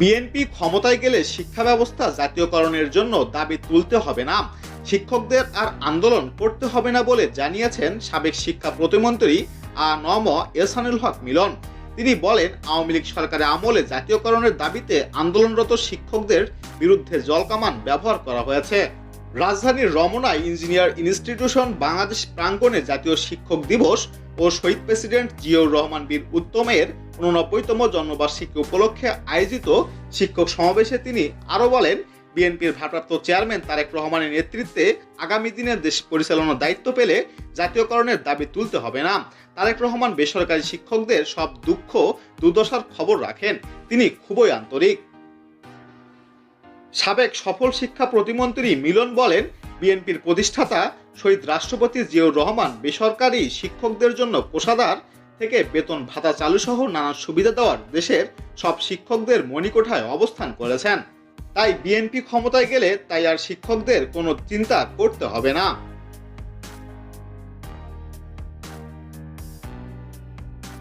BNP ক্ষমতায় গেলে শিক্ষা ব্যবস্থা জাতীয়করণের জন্য দাবি তুলতে হবে না। শিক্ষকদের আর আন্দোলন করতে হবে না বলে জানিয়েছেন সাবেক শিক্ষা প্রতিমন্ত্রী আ নম এসানুল হক মিলন। তিনি বলেন, আওয়ামী লীগ সরকারের আমলে জাতীয়করণের দাবিতে আন্দোলনরত শিক্ষকদের বিরুদ্ধে জলকামান ব্যবহার করা হয়েছে। রাজধানীর রমনা ইঞ্জিনিয়ার ইনস্টিটিউশন বাংলাদেশ প্রাঙ্গণে জাতীয় শিক্ষক দিবস ও শহীদ প্রেসিডেন্ট জিয়াউর রহমান বীর উত্তমের উননব্বইতম জন্মবার্ষিকী উপলক্ষে আয়োজিত শিক্ষক সমাবেশে তিনি আরও বলেন, বিএনপির ভারপ্রাপ্ত চেয়ারম্যান তারেক রহমানের নেতৃত্বে আগামী দিনে দেশ পরিচালনার দায়িত্ব পেলে জাতীয়করণের দাবি তুলতে হবে না। তারেক রহমান বেসরকারি শিক্ষকদের সব দুঃখ, দুর্দশার খবর রাখেন। তিনি খুবই আন্তরিক। সাবেক সফল শিক্ষা প্রতিমন্ত্রী মিলন বলেন বিএনপির প্রতিষ্ঠাতা শহীদ রাষ্ট্রপতি জিয়াউর রহমান বেসরকারি শিক্ষকদের জন্য কোষাদার থেকে বেতন ভাতা চালু সহ নানা সুবিধা দেওয়ার দেশের সব শিক্ষকদের মণিকোঠায় অবস্থান করেছেন। তাই বিএনপি ক্ষমতায় গেলে তাই আর শিক্ষকদের কোনো চিন্তা করতে হবে না।